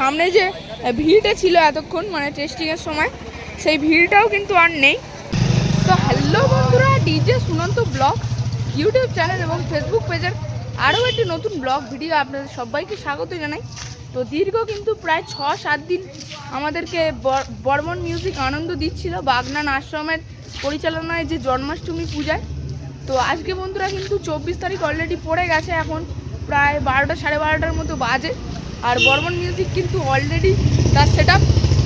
সামনে যে ভিড়টা ছিল এতক্ষণ মানে টেস্টিংয়ের সময়, সেই ভিড়টাও কিন্তু আর নেই। তো হ্যালো বন্ধুরা DJ Sunanta blog YouTube channel এবং ফেসবুক পেজের আরও একটি নতুন ব্লগ ভিডিও আপনাদের সবাইকে স্বাগত জানাই। তো দীর্ঘ কিন্তু প্রায় ছ সাত দিন আমাদেরকে বর- বর্মন মিউজিক আনন্দ দিচ্ছিল বাগনান আশ্রমের পরিচালনায় যে জন্মাষ্টমী পূজায়। তো আজকে বন্ধুরা কিন্তু চব্বিশ তারিখ অলরেডি পড়ে গেছে এখন, প্রায় বারোটা, সাড়ে বারোটার মতো বাজে। আর বর্মন মিউজিক কিন্তু অলরেডি তার সেট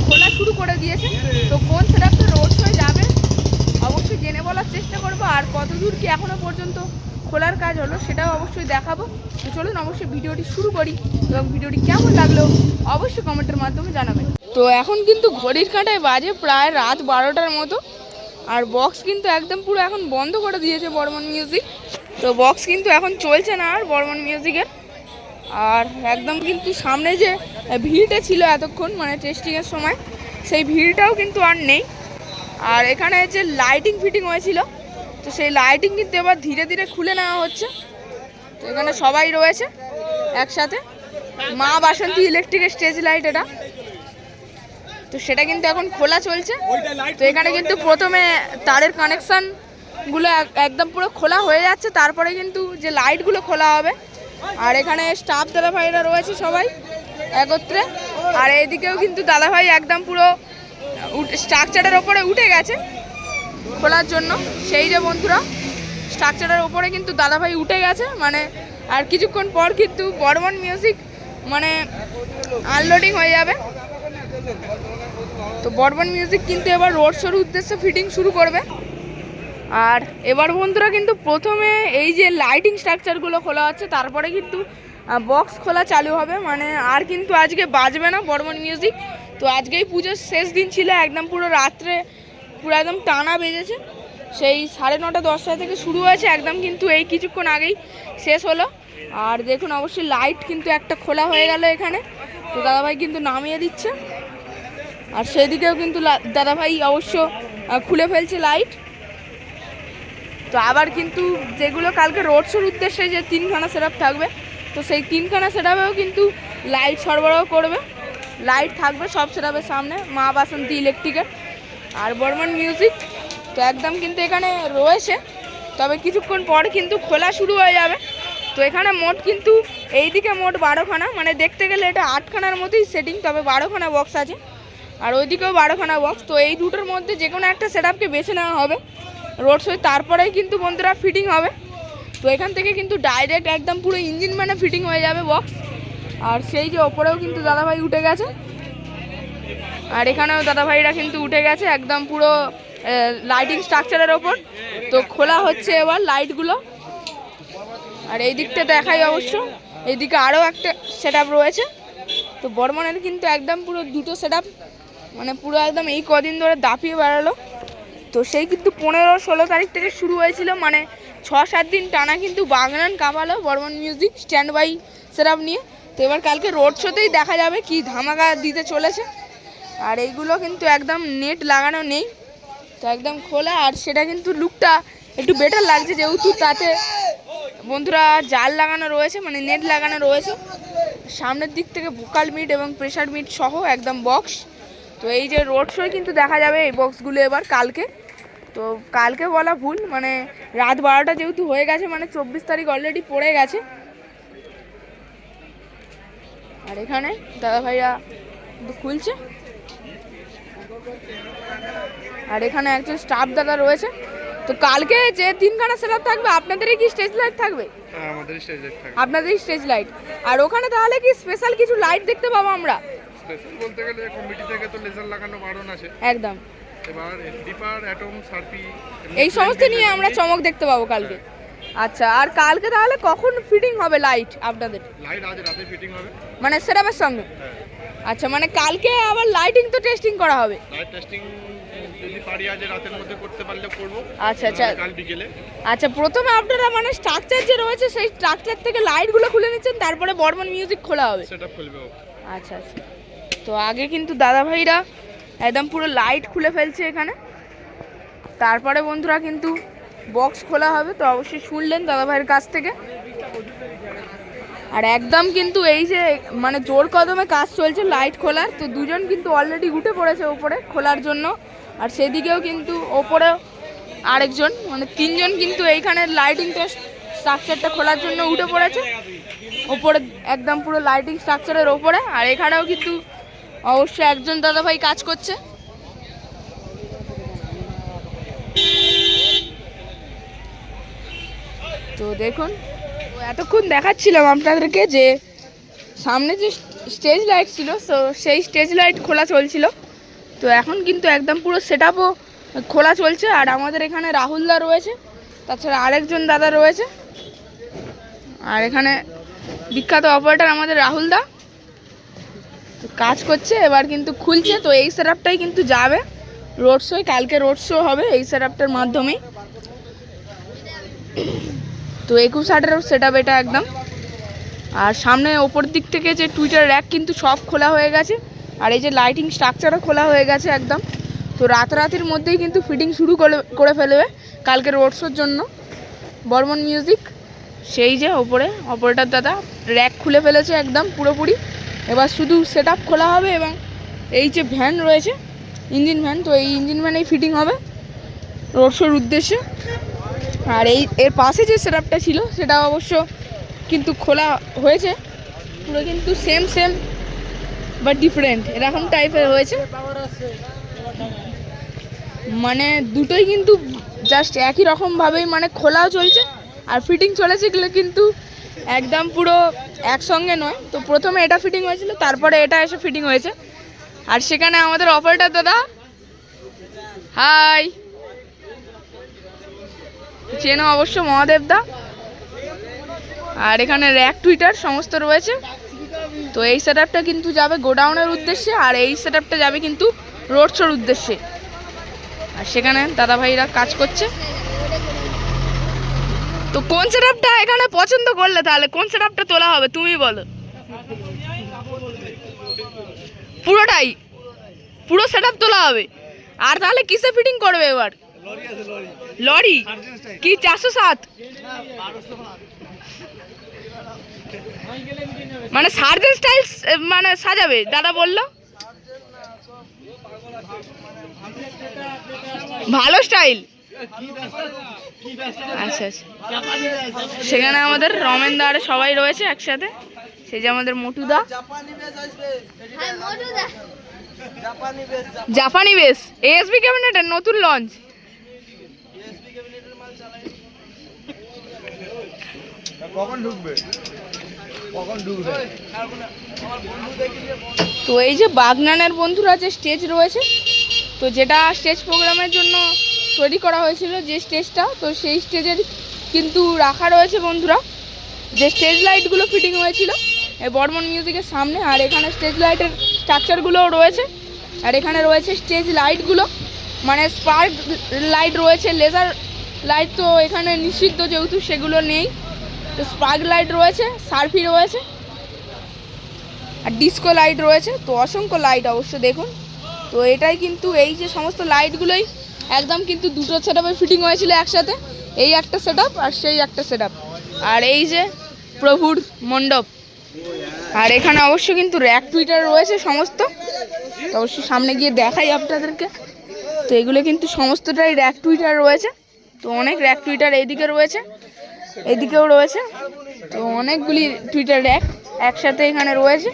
খোলা শুরু করে দিয়েছে। তো কোন সেট আপটা রোড শোয়ে যাবে, অবশ্যই জেনে বলার চেষ্টা করব। আর কতদূর কি এখনও পর্যন্ত খোলার কাজ হলো সেটাও অবশ্যই দেখাবো। তো চলুন অবশ্যই ভিডিওটি শুরু করি। এবং ভিডিওটি কেমন লাগল অবশ্যই কমেন্টের মাধ্যমে জানাবেন। তো এখন কিন্তু ঘড়ির কাঁটায় বাজে প্রায় রাত বারোটার মতো। আর বক্স কিন্তু একদম পুরো এখন বন্ধ করে দিয়েছে বর্মন মিউজিক তো বক্স কিন্তু এখন চলছে না আর বর্মন মিউজিকের আর একদম কিন্তু সামনে যে ভিড়টা ছিল এতক্ষণ মানে টেস্টিংয়ের সময়, সেই ভিড়টাও কিন্তু আর নেই। আর এখানে যে লাইটিং ফিটিং হয়েছিল, তো সেই লাইটিং কিন্তু এবার ধীরে ধীরে খুলে নেওয়া হচ্ছে। তো এখানে সবাই রয়েছে একসাথে। মা বাসন্তী ইলেকট্রিক স্টেজ লাইট এটা। তো সেটা কিন্তু এখন খোলা চলছে। তো এখানে কিন্তু প্রথমে তারের কানেকশনগুলো এক- একদম পুরো খোলা হয়ে যাচ্ছে। তারপরে কিন্তু যে লাইটগুলো খোলা হবে আর এখানে স্টাফ দাদাভাইরা রয়েছে সবাই একত্রে। আর এইদিকেও কিন্তু দাদাভাই একদম পুরো স্ট্রাকচারের ওপরে উঠে গেছে খোলার জন্য। সেই যে বন্ধুরা স্ট্রাকচারের ওপরে কিন্তু দাদাভাই উঠে গেছে। মানে আর কিছুক্ষণ পর কিন্তু বর্মন মিউজিক মানে আনলোডিং হয়ে যাবে। তো বর্মন মিউজিক কিন্তু এবার রোড শোর উদ্দেশ্যে ফিটিং শুরু করবে। আর এবার বন্ধুরা কিন্তু প্রথমে এই যে লাইটিং স্ট্রাকচারগুলো খোলা হচ্ছে, তারপরে কিন্তু বক্স খোলা চালু হবে। মানে আর কিন্তু আজকে বাজবে না বর্মন মিউজিক তো আজকেই পুজোর শেষ দিন ছিল, একদম পুরো রাত্রে, পুরো একদম টানা বেজেছে। সেই সাড়ে নটা, দশটা থেকে শুরু হয়েছে, একদম কিন্তু এই কিছুক্ষণ আগেই শেষ হলো। আর দেখুন অবশ্যই লাইট কিন্তু একটা খোলা হয়ে গেল এখানে। তো দাদাভাই কিন্তু নামিয়ে দিচ্ছে। আর সেদিকেও কিন্তু দাদাভাই অবশ্য খুলে ফেলছে লাইট তো আবার কিন্তু যেগুলো কালকে রোড শোর উদ্দেশ্যে যে তিনখানা সেট থাকবে, তো সেই তিনখানা সেট কিন্তু লাইট সরবরাহ করবে। লাইট থাকবে সব সেট সামনে, মা বাসন্তী ইলেকট্রিকের আর বর্মন মিউজিক তো একদম কিন্তু এখানে রয়েছে, তবে কিছুক্ষণ পর কিন্তু খোলা শুরু হয়ে যাবে। তো এখানে মোট কিন্তু এইদিকে মোট বারোখানা মানে দেখতে গেলে এটা আটখানার মতোই সেটিং তবে বারোখানা বক্স আছে। আর ওইদিকেও বারোখানা বক্স তো এই দুটোর মধ্যে যে কোনো একটা সেট বেছে নেওয়া হবে। রোড শোয়ে তারপরেই কিন্তু বন্ধুরা ফিটিং হবে। তো এখান থেকে কিন্তু ডাইরেক্ট একদম পুরো ইঞ্জিন মানে ফিটিং হয়ে যাবে বক্স আর সেই যে ওপরেও কিন্তু দাদাভাই উঠে গেছে। আর এখানেও দাদাভাইরা কিন্তু উঠে গেছে একদম পুরো লাইটিং স্ট্রাকচারের ওপর। তো খোলা হচ্ছে এবার লাইটগুলো আর এই দিকটা দেখাই অবশ্য। এইদিকে আরও একটা সেট রয়েছে। তো বর্মনের কিন্তু একদম পুরো দুটো সেট মানে পুরো একদম এই কদিন ধরে দাপিয়ে বেড়ালো। তো সেই কিন্তু পনেরো ষোলো তারিখ থেকে শুরু হয়েছিল মানে ছ সাত দিন টানা কিন্তু বাগনান, কাঁপালো, বর্মন মিউজিক, স্ট্যান্ড বাই সেরাপ নিয়ে। তো এবার কালকে রোড শোতেই দেখা যাবে কি ধামাকা দিতে চলেছে। আর এইগুলো কিন্তু একদম নেট লাগানো নেই, তো একদম খোলা। আর সেটা কিন্তু লুকটা একটু বেটার লাগছে, যেহেতু তাতে বন্ধুরা জাল লাগানো রয়েছে মানে নেট লাগানো রয়েছে। সামনের দিক থেকে ভোকাল মিট এবং প্রেশার মিট সহ একদম বক্স তো এই যে রোড শোয় কিন্তু দেখা যাবে এই বক্সগুলো এবার কালকে। তো কালকে বলা ভুল মানে রাত বারোটা যেহেতু হয়ে গেছে মানে চব্বিশ তারিখ অলরেডি পড়ে গেছে। আর এখানে দাদা ভাইরা খুলছে। আর এখানে একজন স্টাফ দাদা রয়েছে। তো কালকে যে তিনখানা সেট থাকবে আপনাদেরই কি স্টেজ লাইট থাকবে? আমাদের স্টেজে থাকে আপনাদের স্টেজ লাইট আর ওখানে তাহলে কি স্পেশাল কিছু লাইট দেখতে পাবো আমরা? স্পেশাল বলতে গেলে কমিটি থেকে তো লেজার লাগানো বারণ আছে। একদম। এবার ডিপার অ্যাটম সার্পি এই সমস্ত নিয়ে আমরা চমক দেখতে পাবো কালকে। আচ্ছা আর কালকে তাহলে কখন ফিটিং হবে লাইট আপনাদের? লাইট আজ রাতে ফিটিং হবে। মানে সেরাপের সঙ্গে? হ্যাঁ। আচ্ছা মানে কালকে আবার লাইটিং তো টেস্টিং করা হবে। লাইট টেস্টিং যদি পারি আজ রাতের মধ্যে করতে পারলে করব। আচ্ছা আচ্ছা। কাল বিকেলে। আচ্ছা প্রথমে আপনারা মানে স্ট্রাকচার যে রয়েছে সেই স্ট্রাকচার থেকে লাইটগুলো খুলে নিচ্ছেন তারপরে বর্মন মিউজিক খোলা হবে। সেটা খুলবে আচ্ছা আচ্ছা। তো আগে কিন্তু দাদা ভাইরা একদম পুরো লাইট খুলে ফেলছে এখানে। তারপরে বন্ধুরা কিন্তু বক্স খোলা হবে, তো অবশ্যই শুনলেন দাদা ভাইয়ের কাছ থেকে। আর একদম কিন্তু এই যে মানে জোর কদমে কাজ চলছে লাইট খোলার, তো দুজন কিন্তু অলরেডি উঠে পড়েছে ওপরে খোলার জন্য। আর সেদিকেও কিন্তু ওপরে আরেকজন মানে তিনজন কিন্তু এইখানে লাইটিংটা স্ট্রাকচারটা খোলার জন্য উঠে পড়েছে। ওপরে একদম পুরো লাইটিং স্ট্রাকচারের ওপরে, আর এখানেও কিন্তু অবশ্যই একজন দাদা ভাই কাজ করছে। তো দেখুন, এতক্ষণ দেখাচ্ছিলাম আপনাদেরকে যে সামনে যে স্টেজ লাইট ছিল, তো সেই স্টেজ লাইট খোলা চলছিল। তো এখন কিন্তু একদম পুরো সেট খোলা চলছে। আর আমাদের এখানে রাহুলদা রয়েছে, তাছাড়া আরেকজন দাদা রয়েছে। আর এখানে বিখ্যাত অপারেটর আমাদের রাহুলদা কাজ করছে, এবার কিন্তু খুলছে, তো এই সেটআপটাই কিন্তু যাবে। রোড শো কালকে রোড শো হবে এই সেটআপটার মাধ্যমেই। তো একুশ আটের সেট এটা একদম। আর সামনে ওপর দিক থেকে যে টুইটার র্যাক কিন্তু সব খোলা হয়ে গেছে, আর এই যে লাইটিং স্ট্রাকচারও খোলা হয়ে গেছে একদম। তো রাতারাতির মধ্যেই কিন্তু ফিটিং শুরু করে করে ফেলবে কালকে রোড শোর জন্য। বর্মন মিউজিক সেই যে ওপরে, অপারেটার দাদা র্যাক খুলে ফেলেছে একদম পুরোপুরি। এবার শুধু সেট খোলা হবে এবং এই যে ভ্যান রয়েছে ইঞ্জিন ভ্যান তো এই ইঞ্জিন ভ্যানেই ফিটিং হবে রোড শোর উদ্দেশ্যে। আর এই, এর পাশে যে সেটআপটা ছিল, সেটা অবশ্য কিন্তু খোলা হয়েছে। পুরো কিন্তু সেম সেম বা ডিফারেন্ট এরকম টাইপের হয়েছে। মানে দুটোই কিন্তু জাস্ট একই রকমভাবেই মানে খোলাও চলছে, আর ফিটিং চলেছে কিন্তু একদম পুরো একসঙ্গে নয়। তো প্রথমে এটা ফিটিং হয়েছিল, তারপরে এটা এসে ফিটিং হয়েছে। আর সেখানে আমাদের অপারেটর দাদা? হাই চেনো অবশ্য মহাদেব দা। আর এখানে র্যাক টুইটার সমস্ত রয়েছে। তো এই সেটআপটা কিন্তু যাবে গোডাউনের উদ্দেশ্যে, আর এই সেটআপটা যাবে কিন্তু রোড শোর উদ্দেশ্যে। আর সেখানে দাদা ভাইরা কাজ করছে। তো কোন সেটআপটা এখানে পছন্দ করলে তাহলে কোন সেটআপটা তোলা হবে তুমি বলো। পুরোটাই। পুরো সেটআপ তোলা হবে। আর তাহলে কিসে ফিটিং করবে এবার? লরি। কি চারশো সাত? মানে সার্জেন স্টাইল মানে সাজাবে, দাদা বলল। ভালো স্টাইল। আচ্ছা আচ্ছা। সেখানে আমাদের রমেন দা আর সবাই রয়েছে একসাথে। সেই যে আমাদের মোটুদা জাপানি বেস। এএসবি ক্যাবিনেটের নতুন লঞ্চ তো এই যে বাগনানের বন্ধুরা যে স্টেজ রয়েছে তো যেটা স্টেজ প্রোগ্রামের জন্য তৈরি করা হয়েছিল যে স্টেজটা, তো সেই স্টেজের কিন্তু রাখা রয়েছে বন্ধুরা। যে স্টেজ লাইটগুলো ফিটিং হয়েছিল বর্মন মিউজিকের সামনে, আর এখানে স্টেজ লাইটের স্ট্রাকচারগুলোও রয়েছে। আর এখানে রয়েছে স্টেজ লাইটগুলো মানে স্পার্ক লাইট রয়েছে, লেজার লাইট তো এখানে নিষিদ্ধ যেহেতু সেগুলো নেই। তো স্পার্ক লাইট রয়েছে, সার্ফি রয়েছে, আর ডিস্কো লাইট রয়েছে, তো অসংখ্য লাইট অবশ্য দেখুন। তো এটাই কিন্তু এই যে সমস্ত লাইটগুলোই একদম কিন্তু দুটো সেট ফিটিং হয়েছিল একসাথে। এই একটা সেট আর সেই একটা সেট আর এই যে প্রভুর মণ্ডপ। আর এখানে অবশ্য কিন্তু র্যাক টুইটার রয়েছে সমস্ত। অবশ্যই সামনে গিয়ে দেখাই আপনাদেরকে। তো এগুলো কিন্তু সমস্তটাই র্যাক টুইটার রয়েছে। তো অনেক র্যাক টুইটার এইদিকে রয়েছে এদিকেও রয়েছে। তো অনেকগুলি টুইটার র্যাক একসাথে এখানে রয়েছে।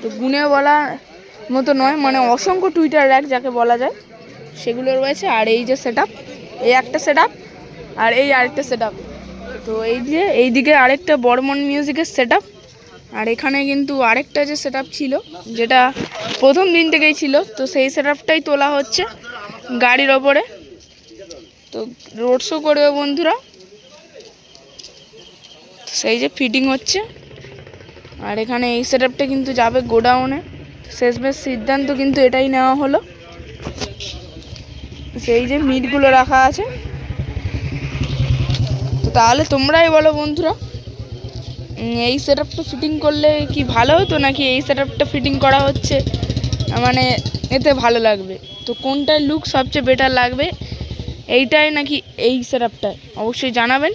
তো গুনে বলা মতো নয় মানে অসংখ্য টুইটার র্যাক যাকে বলা যায়। সেগুলো রয়েছে। আর এই যে সেট এই একটা সেট আর এই আরেকটা সেট তো এই যে এইদিকে আরেকটা বর্মন মিউজিকের সেট আর এখানে কিন্তু আরেকটা যে সেট ছিল, যেটা প্রথম দিন থেকেই ছিল, তো সেই সেট তোলা হচ্ছে গাড়ির ওপরে। তো রোড শো করবে বন্ধুরা, সেই যে ফিটিং হচ্ছে। আর এখানে এই সেট কিন্তু যাবে গোডাউনে। শেষমেশ সিদ্ধান্ত কিন্তু এটাই নেওয়া হলো। সেই যে মিটগুলো রাখা আছে। তো তাহলে তোমরাই বলো বন্ধুরা এই সেট ফিটিং করলে কি ভালো হতো নাকি এই সেট ফিটিং করা হচ্ছে? মানে এতে ভালো লাগবে। তো কোনটায় লুক সবচেয়ে বেটার লাগবে? এইটাই নাকি এই সেট অবশ্যই জানাবেন।